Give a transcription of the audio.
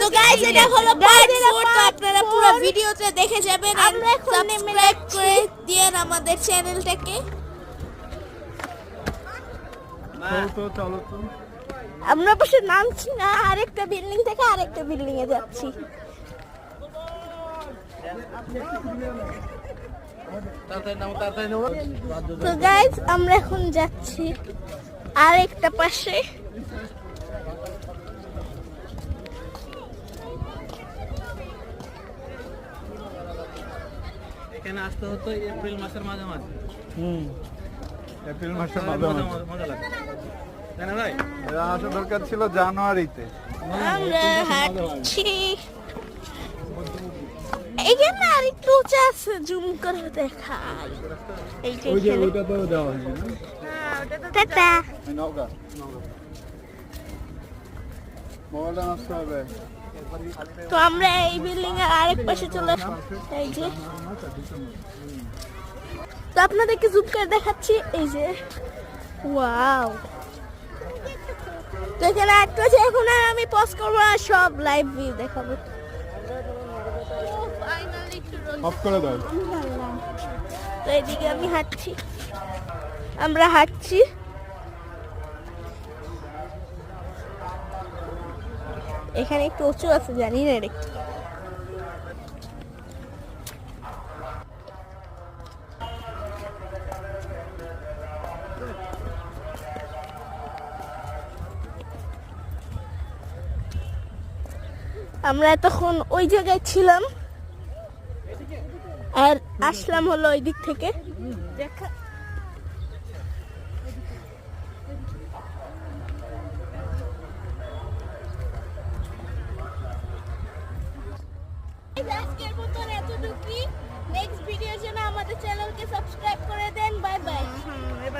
তো গাইস এটা হলো পার্ট 4 তো আপনারা পুরো ভিডিওতে দেখে যাবেন আর আমরা এখন সাবস্ক্রাইব করে দিয়েন আমাদের চ্যানেলটাকে। আমরা পাশে নামছি না আরেকটা বিল্ডিং থেকে আরেকটা বিল্ডিং এ যাচ্ছি। তো গাইজ আমরা এখন যাচ্ছি আরেকটা পাশে। এখানে আসতে হতো এপ্রিল মাসের মাঝে মাঝে হুম। এপ্রিল মাসের মজা মাঝে মাঝে মজা লাগে তাই না ভাই? আসা দরকার ছিল জানুয়ারিতে। আমরা হাঁটছি। এখানে আরেকটু উঁচা আছে জুম করে দেখাই। এই যে ওই যে এখানে। ওইটা তো দেওয়া হয়নি না? টাটা। তো আমরা এই বিল্ডিং এর আরেক পাশে চলে এই যে। তো আপনাদেরকে জুম করে দেখাচ্ছি। এই যে। ওয়াও তো এখানে একটা আছে। এখন আর আমি পজ করব না সব লাইভ ভিউ দেখাবো। অফ করে দাও। তো এদিকে আমি হাঁটছি। আমরা হাঁটছি। এখানে একটু উঁচু আছে, জানি না এটা আমরা তখন ওই জায়গায় ছিলাম। আর আসলাম হলো ওই দিক থেকে। দেখা আজকের মতন এতটুকুই। নেক্সট ভিডিওর জন্য আমাদের চ্যানেলকে সাবস্ক্রাইব করে দেন। হ্যাঁ, হ্যাঁ, বাই বাই